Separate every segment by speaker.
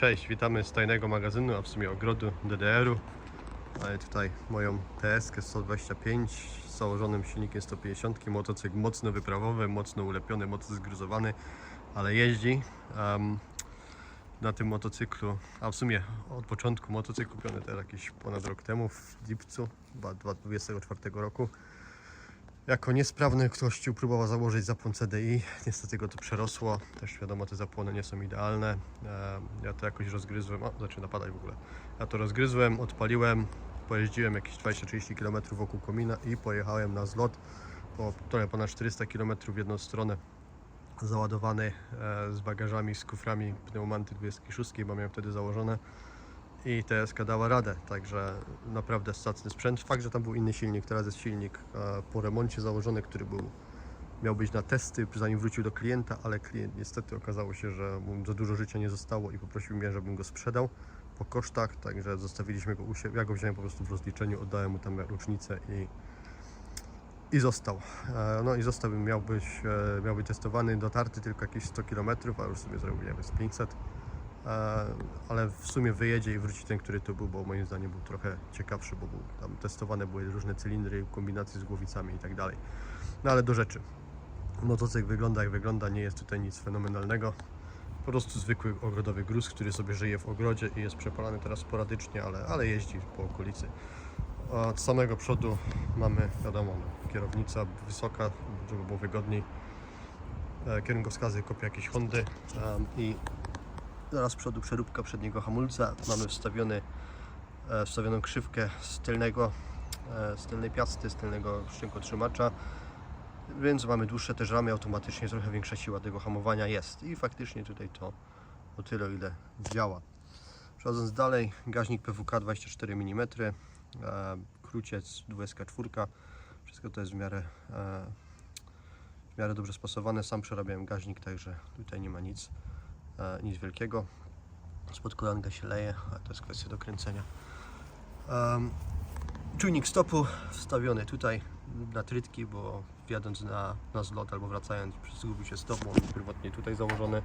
Speaker 1: Cześć, witamy z tajnego magazynu, a w sumie ogrodu DDR-u. Mamy tutaj moją TS 125 z założonym silnikiem 150. Motocykl mocno wyprawowy, mocno ulepiony, mocno zgruzowany, ale jeździ. Em, na tym motocyklu, a w sumie od początku motocykl kupiony teraz jakiś ponad rok temu w lipcu chyba 2024 roku. Jako niesprawny gościu próbował założyć zapłon CDI, niestety go to przerosło. Też wiadomo, te zapłony nie są idealne. E, Ja to jakoś rozgryzłem, o zaczyna padać w ogóle. Ja to rozgryzłem, odpaliłem, pojeździłem jakieś 20-30 km wokół komina i pojechałem na zlot po trochę ponad 400 km w jedną stronę załadowany e, z bagażami, z kuframi pneumanty 26, bo miałem wtedy założone i TSK dała radę, także naprawdę zacny sprzęt. Fakt, że tam był inny silnik, teraz jest silnik e, po remoncie założony, który był, miał być na testy, zanim wrócił do klienta, ale klient niestety okazało się, że mu za dużo życia nie zostało i poprosił mnie, żebym go sprzedał po kosztach, także zostawiliśmy go u siebie. Ja go wziąłem po prostu w rozliczeniu, oddałem mu tam rocznicę i, i został. E, No i został, miał być, e, miał być testowany, dotarty tylko jakieś 100 km, a już sobie zrobił, nie wiem, z 500. E, ale w sumie wyjedzie i wróci ten, który tu był, bo moim zdaniem był trochę ciekawszy, bo był, tam testowane były różne cylindry, kombinacje z głowicami i tak dalej. No ale do rzeczy. Motocykl wygląda jak wygląda, nie jest tutaj nic fenomenalnego. Po prostu zwykły ogrodowy gruz, który sobie żyje w ogrodzie i jest przepalany teraz sporadycznie, ale, ale jeździ po okolicy. Od samego przodu mamy, wiadomo, kierownica wysoka, żeby było wygodniej. E, Kierunkowskazy kopia jakieś Hondy i Zaraz z przodu przeróbka przedniego hamulca. Mamy wstawiony, e, wstawioną krzywkę z tylnego, e, z tylnej piasty, z tylnego szczękotrzymacza. Więc mamy dłuższe też ramy automatycznie, trochę większa siła tego hamowania jest. I faktycznie tutaj to o tyle, ile działa. Przechodząc dalej, gaźnik PWK 24 mm, kruciec 24. Wszystko to jest w miarę, e, w miarę dobrze spasowane. Sam przerabiałem gaźnik, także tutaj nie ma nic nic wielkiego. Spod kolanka się leje, ale to jest kwestia dokręcenia. Um, czujnik stopu wstawiony tutaj na trytki, bo jadąc na, na zlot albo wracając zgubił się stop, on pierwotnie tutaj założony,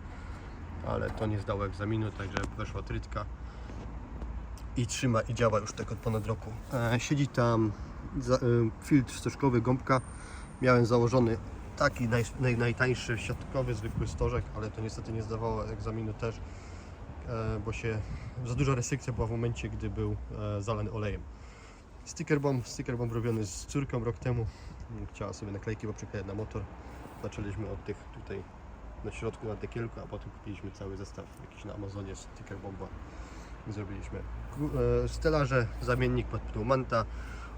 Speaker 1: ale to nie zdało egzaminu, także weszła trytka i trzyma i działa już tak od ponad roku. E, siedzi tam za, e, filtr stożkowy, gąbka. Miałem założony taki naj, naj, najtańszy siatkowy, zwykły stożek, ale to niestety nie zdawało egzaminu też, e, bo się za duża restrykcja była w momencie, gdy był e, zalany olejem. Sticker bomb, sticker bomb robiony z córką rok temu. Chciała sobie naklejki, bo przyklejać na motor. Zaczęliśmy od tych tutaj na środku na dekielku, a potem kupiliśmy cały zestaw jakiś na Amazonie sticker bomba zrobiliśmy. E, Stelaże, zamiennik pod pneumanta,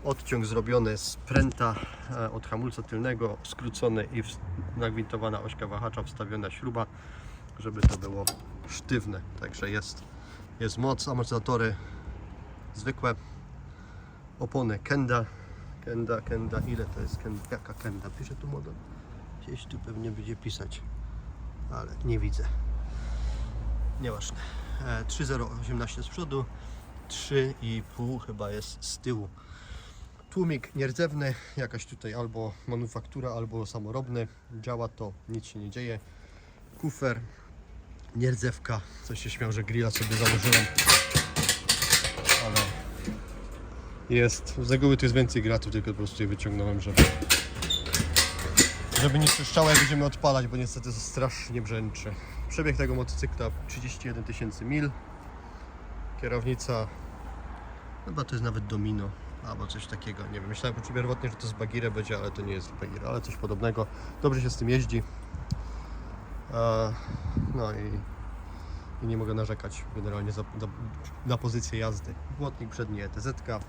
Speaker 1: odciąg zrobiony z pręta e, od hamulca tylnego, skrócony i nagwintowana ośka wahacza, wstawiona śruba, żeby to było sztywne. Także jest, jest moc, amortyzatory zwykłe, opony Kenda, Kenda, Kenda, ile to jest Kenda, jaka Kenda? Pisze tu model? Gdzieś tu pewnie będzie pisać, ale nie widzę. Nieważne. E, 3,018 z przodu, 3,5 chyba jest z tyłu. Tłumik nierdzewny, jakaś tutaj albo manufaktura, albo samorobny. Działa to, nic się nie dzieje. Kufer, nierdzewka. Coś się śmiał, że grilla sobie założyłem. Ale jest, z reguły tu jest więcej gratów, tylko po prostu je wyciągnąłem, żeby żeby nie trzeszczało jak będziemy odpalać, bo niestety to strasznie brzęczy. Przebieg tego motocykla 31 tysięcy mil. Kierownica chyba to jest nawet domino albo coś takiego. Nie wiem, myślałem pierwotnie, że to z Bagire będzie, ale to nie jest Bagire, ale coś podobnego. Dobrze się z tym jeździ. E, No i, i nie mogę narzekać generalnie za, za, na pozycję jazdy. Błotnik przedni ETZ. -ka.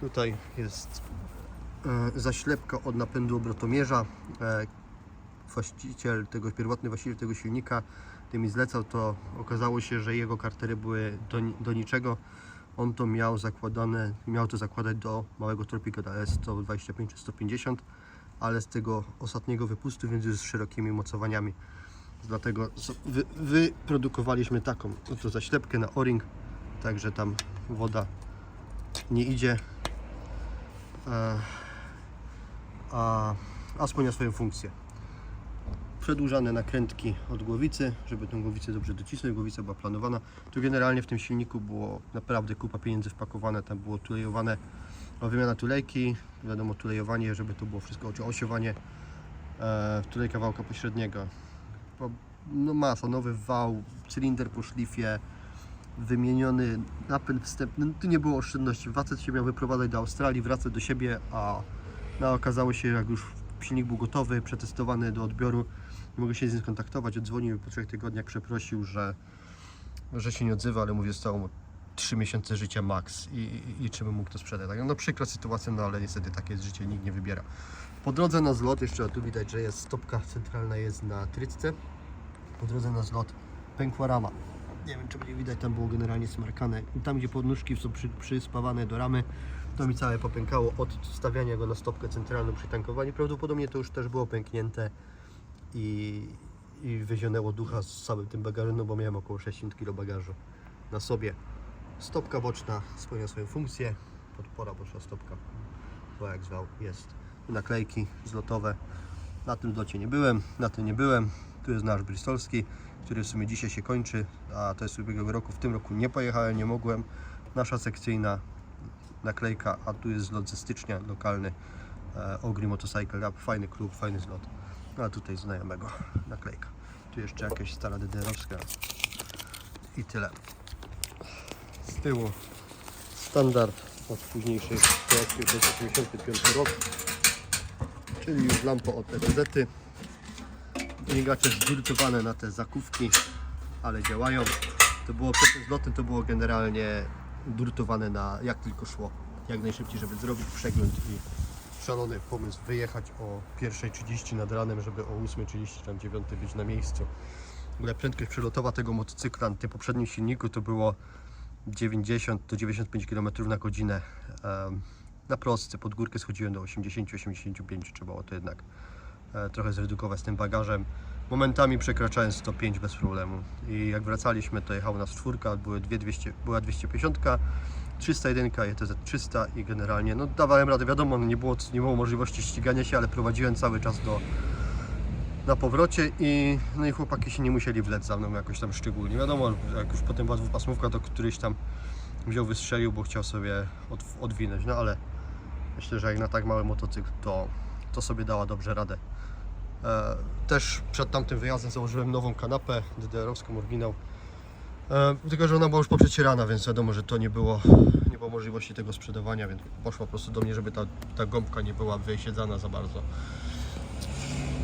Speaker 1: Tutaj jest e, zaślepka od napędu obrotomierza. E, właściciel tego, pierwotny właściciel tego silnika, gdy mi zlecał, to okazało się, że jego kartery były do, do niczego. On to miał zakładane, miał to zakładać do małego torpika DS 125 czy 150, ale z tego ostatniego wypustu, więc już z szerokimi mocowaniami. Dlatego wy, wyprodukowaliśmy taką oto zaślepkę na O-ring, także tam woda nie idzie. E, a, a spełnia swoją funkcję. Przedłużane nakrętki od głowicy, żeby tą głowicę dobrze docisnąć. Głowica była planowana. Tu generalnie w tym silniku było naprawdę kupa pieniędzy wpakowane. Tam było tulejowane, wymiana tulejki, wiadomo tulejowanie, żeby to było wszystko, czy osiowanie e, tulejka wałka pośredniego. Po, no masa, nowy wał, cylinder po szlifie, wymieniony napęd wstępny. No, tu nie było oszczędności. Facet się miał wyprowadzać do Australii, wracać do siebie, a no, okazało się, jak już silnik był gotowy, przetestowany do odbioru, nie mogę się z nim skontaktować. Odzwonił po trzech tygodniach, przeprosił, że, że się nie odzywa, ale mówię, zostało mu 3 miesiące życia max i, i, i czy bym mógł to sprzedać. Tak, no przykra sytuacja, no ale niestety takie jest życie, nikt nie wybiera. Po drodze na zlot, jeszcze tu widać, że jest stopka centralna jest na trytce. Po drodze na zlot pękła rama. Nie wiem, czy będzie widać, tam było generalnie smarkane. Tam, gdzie podnóżki są przy, przyspawane do ramy, to mi całe popękało od stawiania go na stopkę centralną przy tankowaniu. Prawdopodobnie to już też było pęknięte i, i wyzionęło ducha z całym tym bagażem, no bo miałem około 60 kg bagażu na sobie. Stopka boczna spełnia swoją funkcję. Podpora boczna stopka, bo jak zwał, jest. Naklejki zlotowe. Na tym zlocie nie byłem, na tym nie byłem. Tu jest nasz bristolski, który w sumie dzisiaj się kończy, a to jest ubiegłego roku. W tym roku nie pojechałem, nie mogłem. Nasza sekcyjna naklejka, a tu jest zlot ze stycznia lokalny e, Ogri Motorcycle Lab, fajny klub, fajny zlot. No, a tutaj znajomego naklejka. Tu jeszcze jakaś stara DDR-owska i tyle. Z tyłu standard od późniejszych projektów, to jest 85 rok, czyli już lampa od ETZ. Migacze zdurtowane na te zakówki, ale działają. To było przed zlotem, to było generalnie durtowane na jak tylko szło. Jak najszybciej, żeby zrobić przegląd i szalony pomysł wyjechać o 1.30 nad ranem, żeby o 8.30 tam 9 być na miejscu. W ogóle prędkość przelotowa tego motocykla na tym poprzednim silniku to było 90 do 95 km na godzinę. Na prostce pod górkę schodziłem do 80-85, trzeba było to jednak e, trochę zredukować z tym bagażem. Momentami przekraczałem 105 bez problemu. I jak wracaliśmy, to jechał nas czwórka, były dwie 200, była 250, 301 ETZ 300 i generalnie no, dawałem radę. Wiadomo, nie było, nie było możliwości ścigania się, ale prowadziłem cały czas do, na powrocie i, no i chłopaki się nie musieli wlec za mną jakoś tam szczególnie. Wiadomo, jak już potem była dwupasmówka, to któryś tam wziął, wystrzelił, bo chciał sobie od, odwinąć. No ale myślę, że jak na tak mały motocykl, to, to sobie dała dobrze radę. E, też przed tamtym wyjazdem założyłem nową kanapę DDR-owską, oryginał. E, tylko, że ona była już poprzecierana, więc wiadomo, że to nie było, nie było możliwości tego sprzedawania, więc poszła po prostu do mnie, żeby ta, ta gąbka nie była wysiedzana za bardzo.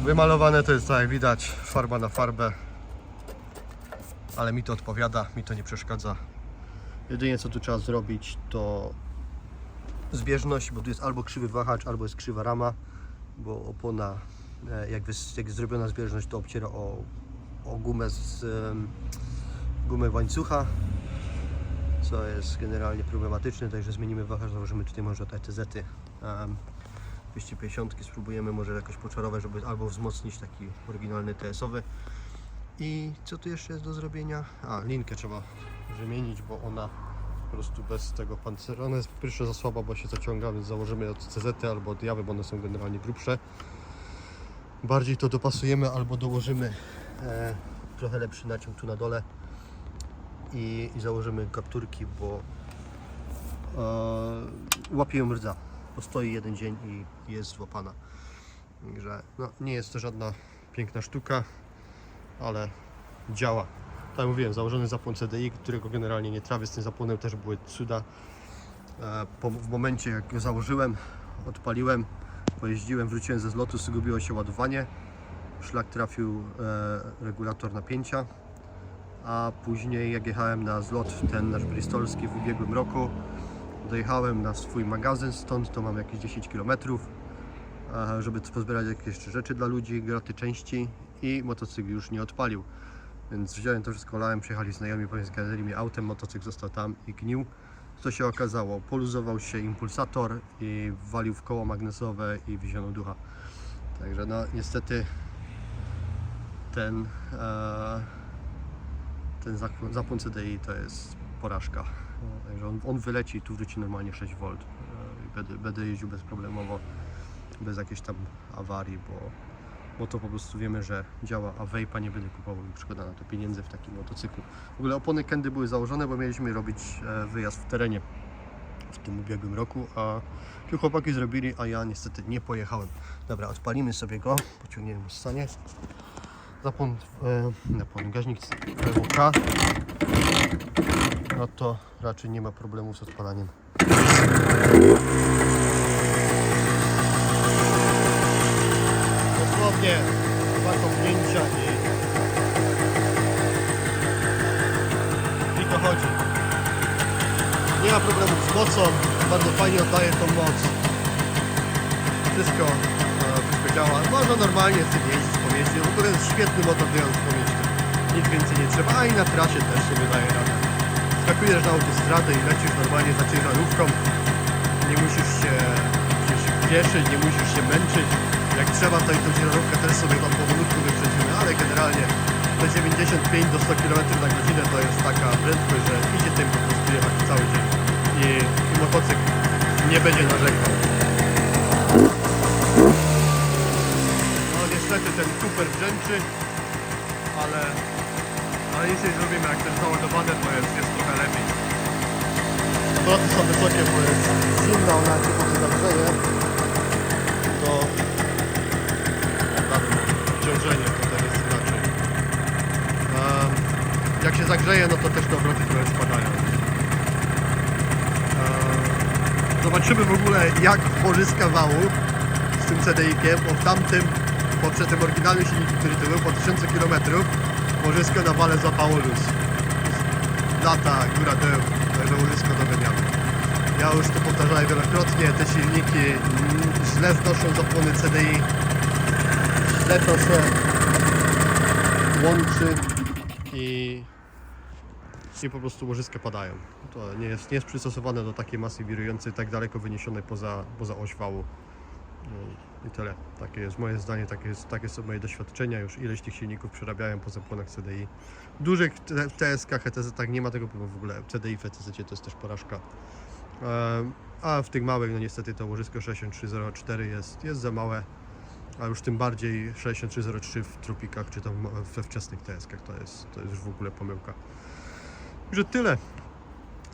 Speaker 1: Wymalowane to jest tak jak widać, farba na farbę, ale mi to odpowiada, mi to nie przeszkadza. Jedynie co tu trzeba zrobić to zbieżność, bo tu jest albo krzywy wahacz, albo jest krzywa rama, bo opona, e, jak, jak jest zrobiona zbieżność, to obciera o, o gumę z gumę łańcucha, co jest generalnie problematyczne, także zmienimy wahacz, założymy tutaj może te TZ-y. Um, 250 spróbujemy może jakoś poczarować, żeby albo wzmocnić taki oryginalny TS-owy. I co tu jeszcze jest do zrobienia? A, linkę trzeba wymienić, bo ona po prostu bez tego pancera, ona jest po pierwsze za słaba, bo się zaciąga, więc założymy od CZ albo od Jawy, bo one są generalnie grubsze. Bardziej to dopasujemy albo dołożymy e, trochę lepszy naciąg tu na dole i, i założymy kapturki, bo e, łapie ją rdza. Postoi jeden dzień i jest złapana. Także no, nie jest to żadna piękna sztuka, ale działa. Tak jak mówiłem, założony zapłon CDI, którego generalnie nie trawię, z tym zapłonem też były cuda. E, po, w momencie jak go założyłem, odpaliłem, pojeździłem, wróciłem ze zlotu, zgubiło się ładowanie. Szlak trafił e, regulator napięcia, a później jak jechałem na zlot ten nasz bristolski w ubiegłym roku, dojechałem na swój magazyn, stąd to mam jakieś 10 km, żeby pozbierać jakieś jeszcze rzeczy dla ludzi, graty części i motocykl już nie odpalił. Więc wziąłem to wszystko, lałem, przyjechali znajomi, powiedzieli mi autem, motocykl został tam i gnił. Co się okazało? Poluzował się impulsator i walił w koło magnesowe i wyzionął ducha. Także no niestety ten, e, ten zapłon, CDI to jest porażka. Także on, on wyleci i tu wróci normalnie 6 V. E, i Będę, będę jeździł bezproblemowo, bez jakiejś tam awarii, bo bo to po prostu wiemy, że działa, a vape'a nie będę kupował już szkoda na to pieniędzy w takim motocyklu. W ogóle opony Kendy były założone, bo mieliśmy robić e, wyjazd w terenie w tym ubiegłym roku, a tu chłopaki zrobili, a ja niestety nie pojechałem. Dobra, odpalimy sobie go, pociągniemy w stanie. Zapłon, e, zapłon gaźnik PWK, no to raczej nie ma problemu z odpalaniem. Dosłownie dwa kopnięcia i, i to chodzi. Nie ma problemu z mocą, bardzo fajnie oddaje tą moc. Wszystko, wszystko działa. Można normalnie tym jeździć po mieście. W ogóle jest świetny biorąc po mieście. Nic więcej nie trzeba, a i na trasie też sobie daje radę. Skakujesz na autostradę i lecisz normalnie za ciężarówką. Nie musisz się gdzieś pieszyć, nie musisz się męczyć. Jak trzeba, to i tą ciężarówkę też sobie tam powolutku wyprzedzimy, ale generalnie te 95 do 100 km na godzinę to jest taka prędkość, że idzie tym po prostu jechać cały dzień. I, i motocykl nie będzie narzekał. No niestety ten super brzęczy, ale, ale nic zrobimy, jak ten załadowany to jest, jest trochę lepiej. Obroty są wysokie, bo jest zimna, ona się potem zagrzeje, to tam obciążenie potem jest inaczej. A jak się zagrzeje, no to też te obroty trochę spadają. Zobaczymy w ogóle jak pożyska wału z tym CDI-kiem, bo w tamtym, poprzez tym oryginalnym silniku, który tu był, po 1000 km, łożysko na wale złapało luz. Lata, góra dół, także łożysko do wymiany. Ja już to powtarzałem wielokrotnie, te silniki źle znoszą zapłony CDI, źle to się łączy i, i po prostu łożyska padają. To nie jest, nie jest przystosowane do takiej masy wirującej, tak daleko wyniesionej poza, poza oś wału. I tyle. Takie jest moje zdanie, takie, jest, takie są moje doświadczenia. Już ileś tych silników przerabiałem po zapłonach CDI. W dużych TSK, HTZ tak nie ma tego problemu w ogóle. CDI w HTZ to jest też porażka. Em, A w tych małych, no niestety to łożysko 6304 jest, jest za małe. A już tym bardziej 6303 w tropikach, czy tam we wczesnych TSK to jest, to jest już w ogóle pomyłka. Także tyle.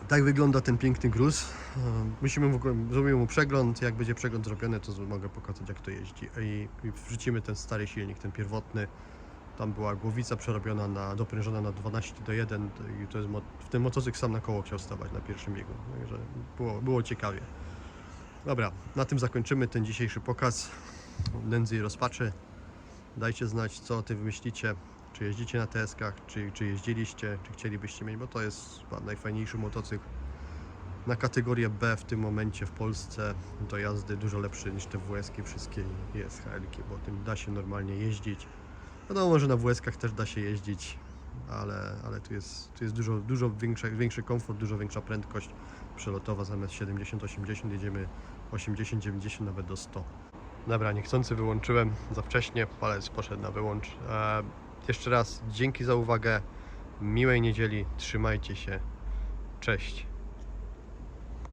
Speaker 1: Tak wygląda ten piękny gruz. E, Musimy w ogóle, zrobimy mu przegląd. Jak będzie przegląd zrobiony, to mogę pokazać jak to jeździ. I, wrzucimy ten stary silnik, ten pierwotny. Tam była głowica przerobiona na, doprężona na 12 do 1 to- i to jest, w ten motocykl sam na koło chciał stawać na pierwszym biegu. Także było, było ciekawie. Dobra, na tym zakończymy ten dzisiejszy pokaz nędzy i rozpaczy. Dajcie znać, co o tym myślicie. Czy jeździcie na TS-kach, czy, czy jeździliście, czy chcielibyście mieć, bo to jest chyba najfajniejszy motocykl na kategorię B w tym momencie w Polsce do jazdy, dużo lepszy niż te WS-ki wszystkie i SHL-ki, bo tym da się normalnie jeździć. Wiadomo, że na WS-kach też da się jeździć, ale, ale tu jest, tu jest dużo, dużo większy, komfort, dużo większa prędkość przelotowa. Zamiast 70-80 jedziemy 80-90 nawet do 100. Dobra, niechcący wyłączyłem za wcześnie, palec poszedł na wyłącz. E, jeszcze raz dzięki za uwagę, miłej niedzieli, trzymajcie się, cześć.